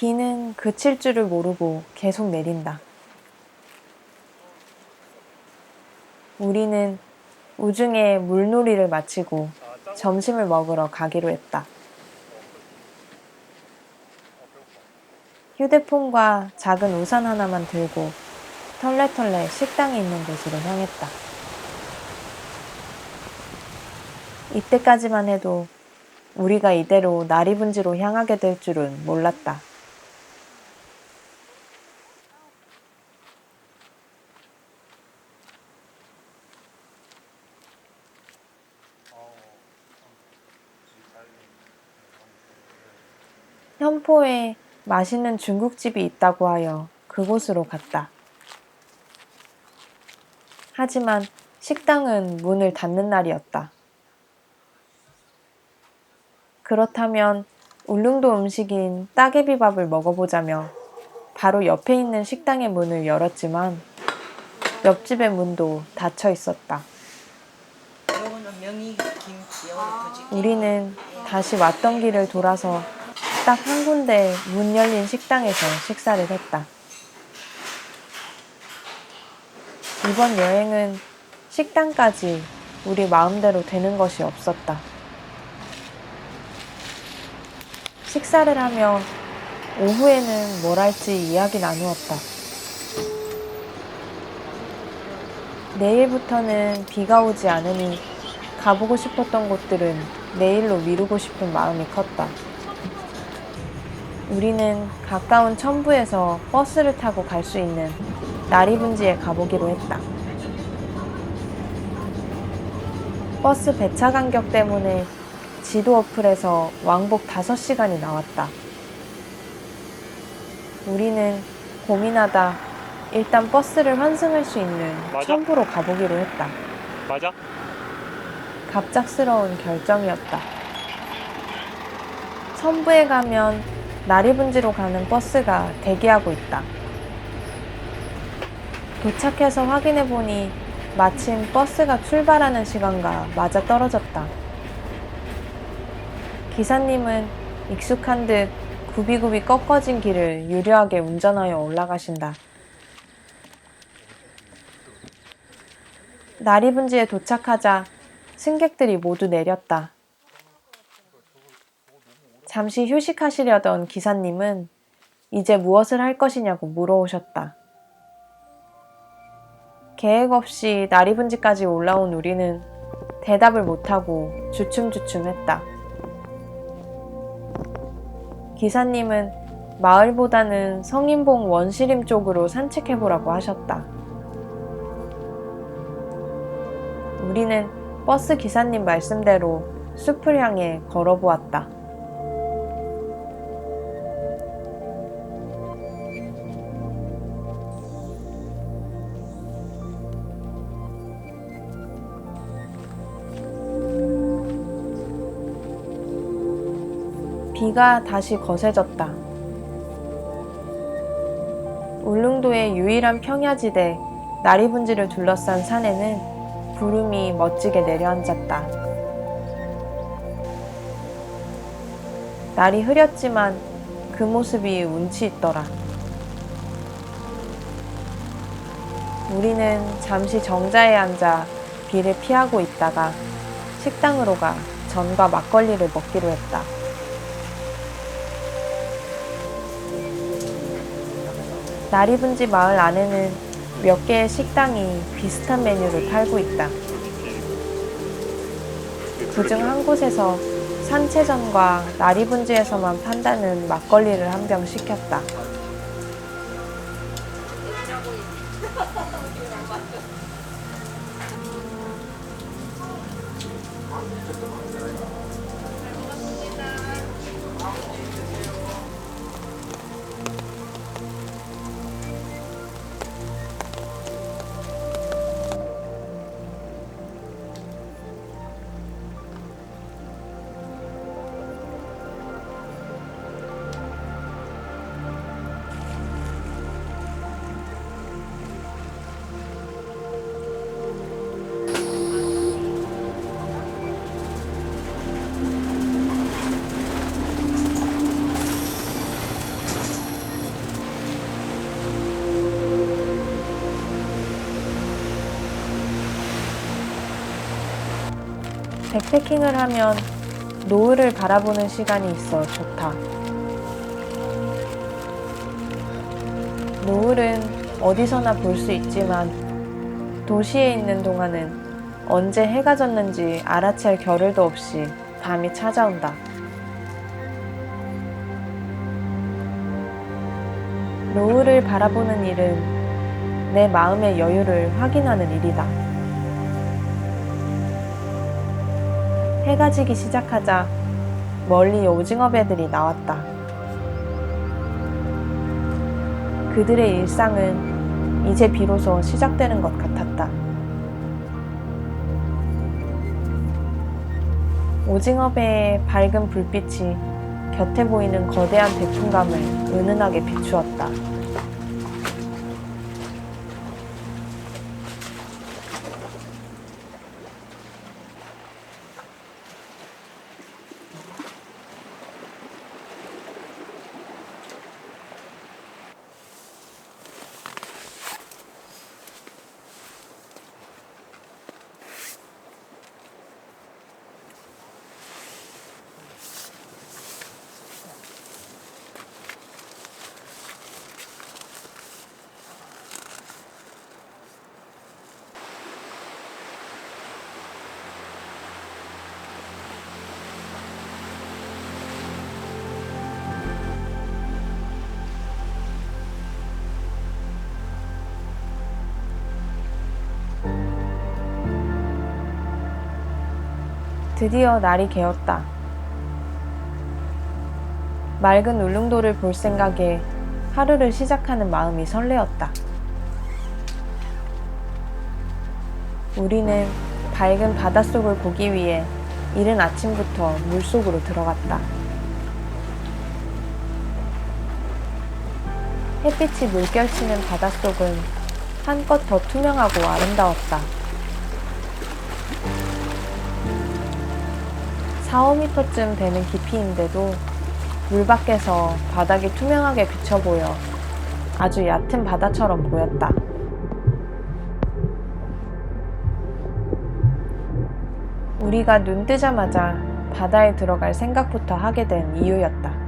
비는 그칠 줄을 모르고 계속 내린다. 우리는 우중에 물놀이를 마치고 점심을 먹으러 가기로 했다. 휴대폰과 작은 우산 하나만 들고 털레털레 식당이 있는 곳으로 향했다. 이때까지만 해도 우리가 이대로 나리분지로 향하게 될 줄은 몰랐다. 현포에 맛있는 중국집이 있다고 하여 그곳으로 갔다. 하지만 식당은 문을 닫는 날이었다. 그렇다면 울릉도 음식인 따개비밥을 먹어보자며 바로 옆에 있는 식당의 문을 열었지만 옆집의 문도 닫혀 있었다. 우리는 다시 왔던 길을 돌아서 딱 한 군데 문 열린 식당에서 식사를 했다. 이번 여행은 식당까지 우리 마음대로 되는 것이 없었다. 식사를 하며 오후에는 뭘 할지 이야기 나누었다. 내일부터는 비가 오지 않으니 가보고 싶었던 곳들은 내일로 미루고 싶은 마음이 컸다. 우리는 가까운 첨부에서 버스를 타고 갈 수 있는 나리분지에 가보기로 했다. 버스 배차 간격 때문에 지도 어플에서 왕복 5시간이 나왔다. 우리는 고민하다 일단 버스를 환승할 수 있는 맞아? 첨부로 가보기로 했다. 맞아? 갑작스러운 결정이었다. 첨부에 가면 나리분지로 가는 버스가 대기하고 있다. 도착해서 확인해 보니 마침 버스가 출발하는 시간과 맞아 떨어졌다. 기사님은 익숙한 듯 굽이굽이 꺾어진 길을 유려하게 운전하여 올라가신다. 나리분지에 도착하자 승객들이 모두 내렸다. 잠시 휴식하시려던 기사님은 이제 무엇을 할 것이냐고 물어오셨다. 계획 없이 나리분지까지 올라온 우리는 대답을 못하고 주춤주춤했다. 기사님은 마을보다는 성인봉 원시림 쪽으로 산책해보라고 하셨다. 우리는 버스 기사님 말씀대로 숲을 향해 걸어보았다. 비가 다시 거세졌다. 울릉도의 유일한 평야지대 나리분지를 둘러싼 산에는 구름이 멋지게 내려앉았다. 날이 흐렸지만 그 모습이 운치 있더라. 우리는 잠시 정자에 앉아 비를 피하고 있다가 식당으로 가 전과 막걸리를 먹기로 했다. 나리분지 마을 안에는 몇 개의 식당이 비슷한 메뉴를 팔고 있다. 그중 한 곳에서 산채전과 나리분지에서만 판다는 막걸리를 한 병 시켰다. 백패킹을 하면 노을을 바라보는 시간이 있어 좋다. 노을은 어디서나 볼 수 있지만 도시에 있는 동안은 언제 해가 졌는지 알아챌 겨를도 없이 밤이 찾아온다. 노을을 바라보는 일은 내 마음의 여유를 확인하는 일이다. 해가 지기 시작하자 멀리 오징어 배들이 나왔다. 그들의 일상은 이제 비로소 시작되는 것 같았다. 오징어 배의 밝은 불빛이 곁에 보이는 거대한 백풍감을 은은하게 비추었다. 드디어 날이 개었다. 맑은 울릉도를 볼 생각에 하루를 시작하는 마음이 설레었다. 우리는 밝은 바닷속을 보기 위해 이른 아침부터 물속으로 들어갔다. 햇빛이 물결치는 바닷속은 한껏 더 투명하고 아름다웠다. 4, 5m쯤 되는 깊이인데도 물 밖에서 바닥이 투명하게 비쳐 보여 아주 얕은 바다처럼 보였다. 우리가 눈 뜨자마자 바다에 들어갈 생각부터 하게 된 이유였다.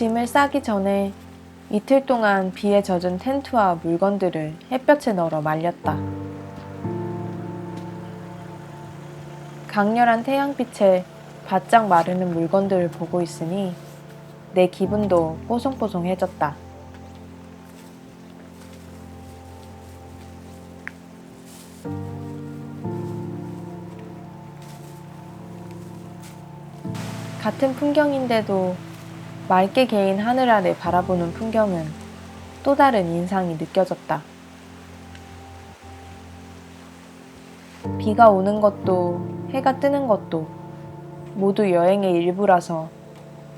짐을 싸기 전에 이틀 동안 비에 젖은 텐트와 물건들을 햇볕에 널어 말렸다. 강렬한 태양빛에 바짝 마르는 물건들을 보고 있으니 내 기분도 뽀송뽀송해졌다. 같은 풍경인데도 맑게 개인 하늘 아래 바라보는 풍경은 또 다른 인상이 느껴졌다. 비가 오는 것도 해가 뜨는 것도 모두 여행의 일부라서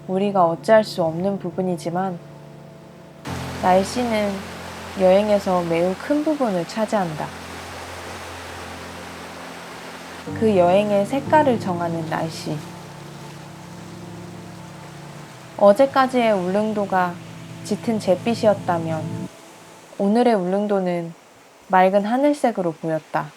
우리가 어찌할 수 없는 부분이지만 날씨는 여행에서 매우 큰 부분을 차지한다. 그 여행의 색깔을 정하는 날씨. 어제까지의 울릉도가 짙은 잿빛이었다면 오늘의 울릉도는 맑은 하늘색으로 보였다.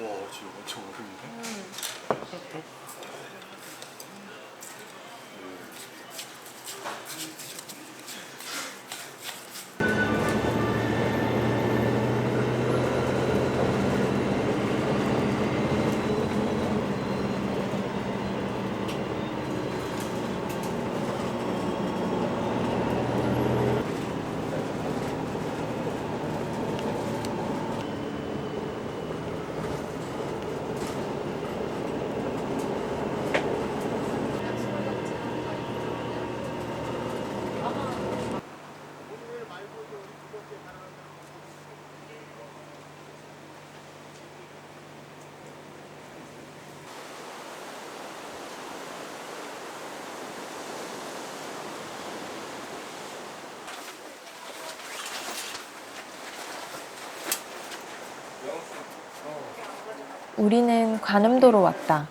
와 지금 엄청 오른데? 우리는 관음도로 왔다.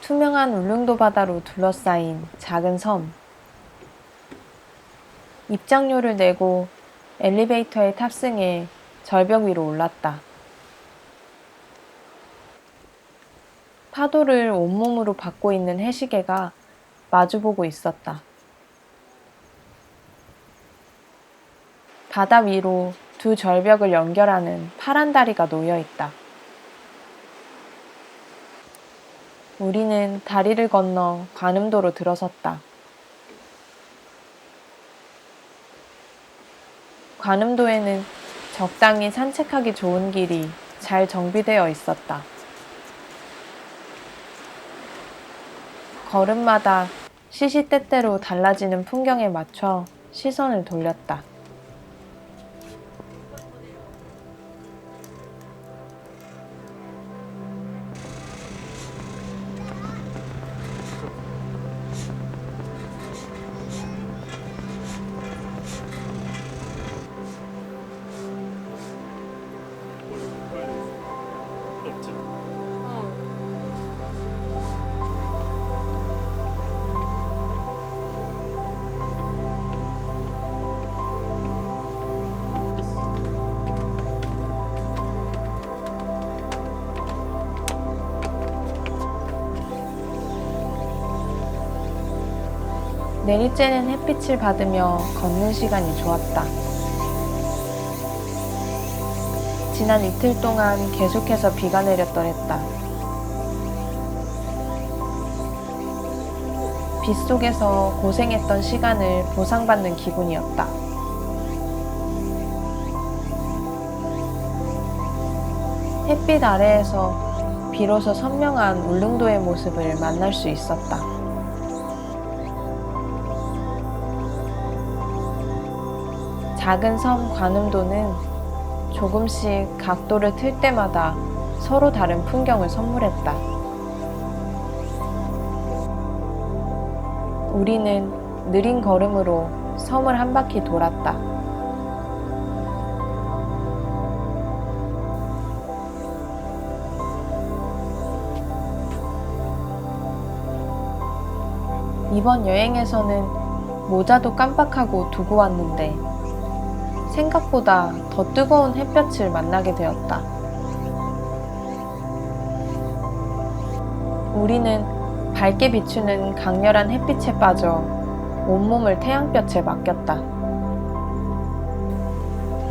투명한 울릉도 바다로 둘러싸인 작은 섬. 입장료를 내고 엘리베이터에 탑승해 절벽 위로 올랐다. 파도를 온몸으로 받고 있는 해시계가 마주보고 있었다. 바다 위로 두 절벽을 연결하는 파란 다리가 놓여 있다. 우리는 다리를 건너 관음도로 들어섰다. 관음도에는 적당히 산책하기 좋은 길이 잘 정비되어 있었다. 걸음마다 시시때때로 달라지는 풍경에 맞춰 시선을 돌렸다. 내리쬐는 햇빛을 받으며 걷는 시간이 좋았다. 지난 이틀 동안 계속해서 비가 내렸더랬다. 빗 속에서 고생했던 시간을 보상받는 기분이었다. 햇빛 아래에서 비로소 선명한 울릉도의 모습을 만날 수 있었다. 작은 섬 관음도는 조금씩 각도를 틀 때마다 서로 다른 풍경을 선물했다. 우리는 느린 걸음으로 섬을 한 바퀴 돌았다. 이번 여행에서는 모자도 깜빡하고 두고 왔는데 생각보다 더 뜨거운 햇볕을 만나게 되었다. 우리는 밝게 비추는 강렬한 햇빛에 빠져 온몸을 태양볕에 맡겼다.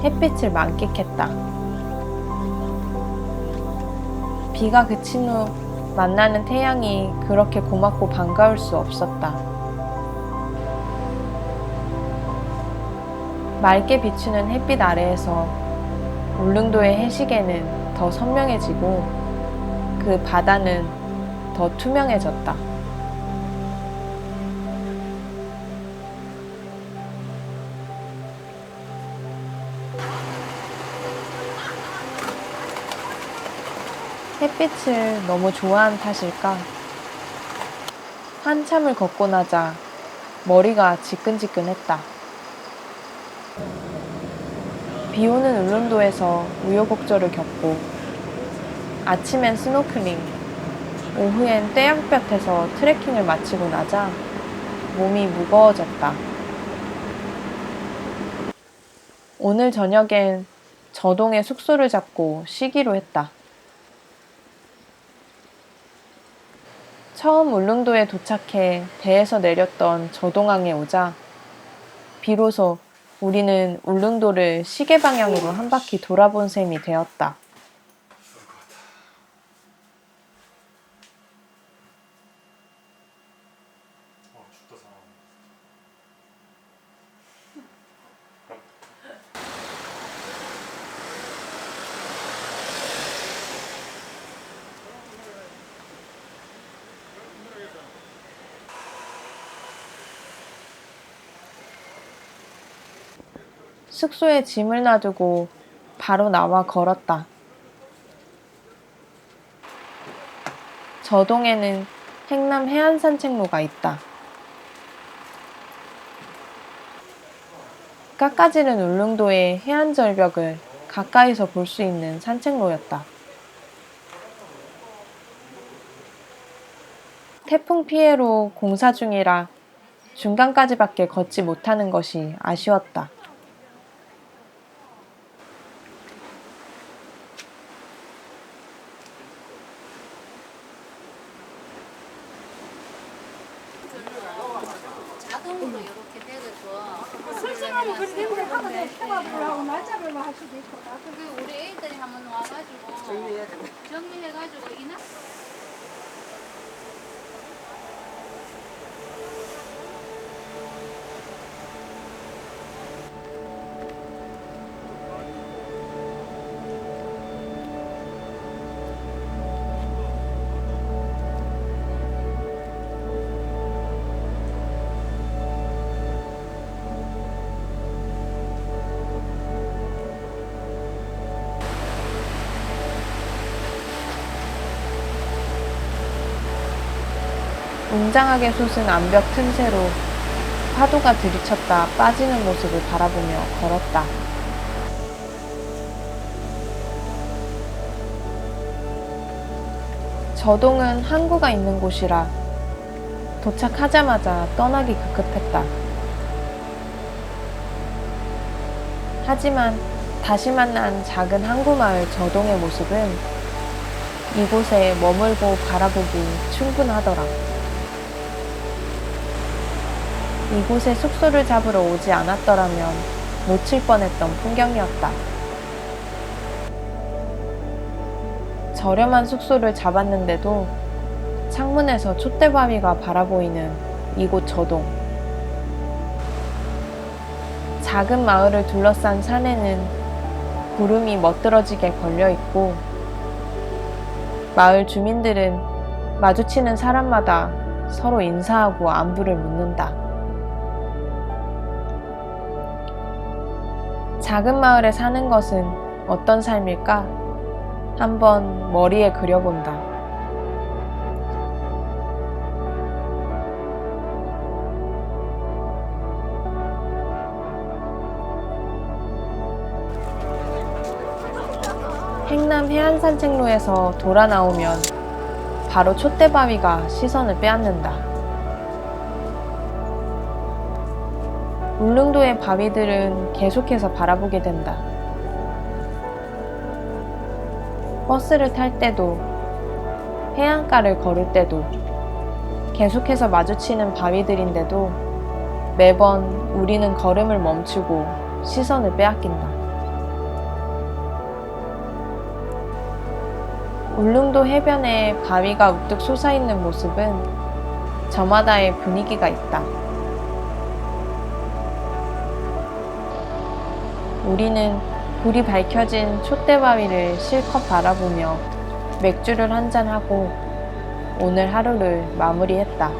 햇빛을 만끽했다. 비가 그친 후 만나는 태양이 그렇게 고맙고 반가울 수 없었다. 맑게 비추는 햇빛 아래에서 울릉도의 해시계는 더 선명해지고 그 바다는 더 투명해졌다. 햇빛을 너무 좋아한 탓일까? 한참을 걷고 나자 머리가 지끈지끈했다. 비 오는 울릉도에서 우여곡절을 겪고 아침엔 스노클링, 오후엔 떼양볕에서 트레킹을 마치고 나자 몸이 무거워졌다. 오늘 저녁엔 저동의 숙소를 잡고 쉬기로 했다. 처음 울릉도에 도착해 배에서 내렸던 저동항에 오자 비로소 우리는 울릉도를 시계 방향으로 한 바퀴 돌아본 셈이 되었다. 숙소에 짐을 놔두고 바로 나와 걸었다. 저동에는 행남 해안 산책로가 있다. 깎아지른 울릉도의 해안 절벽을 가까이서 볼 수 있는 산책로였다. 태풍 피해로 공사 중이라 중간까지밖에 걷지 못하는 것이 아쉬웠다. 웅장하게 솟은 암벽 틈새로 파도가 들이쳤다 빠지는 모습을 바라보며 걸었다. 저동은 항구가 있는 곳이라 도착하자마자 떠나기 급급했다. 하지만 다시 만난 작은 항구 마을 저동의 모습은 이곳에 머물고 바라보기 충분하더라. 이곳에 숙소를 잡으러 오지 않았더라면 놓칠 뻔했던 풍경이었다. 저렴한 숙소를 잡았는데도 창문에서 촛대바위가 바라보이는 이곳 저동. 작은 마을을 둘러싼 산에는 구름이 멋들어지게 걸려 있고 마을 주민들은 마주치는 사람마다 서로 인사하고 안부를 묻는다. 작은 마을에 사는 것은 어떤 삶일까? 한번 머리에 그려본다. 행남 해안산책로에서 돌아 나오면 바로 촛대바위가 시선을 빼앗는다. 울릉도의 바위들은 계속해서 바라보게 된다. 버스를 탈 때도, 해안가를 걸을 때도, 계속해서 마주치는 바위들인데도 매번 우리는 걸음을 멈추고 시선을 빼앗긴다. 울릉도 해변에 바위가 우뚝 솟아있는 모습은 저마다의 분위기가 있다. 우리는 불이 밝혀진 촛대바위를 실컷 바라보며 맥주를 한잔하고 오늘 하루를 마무리했다.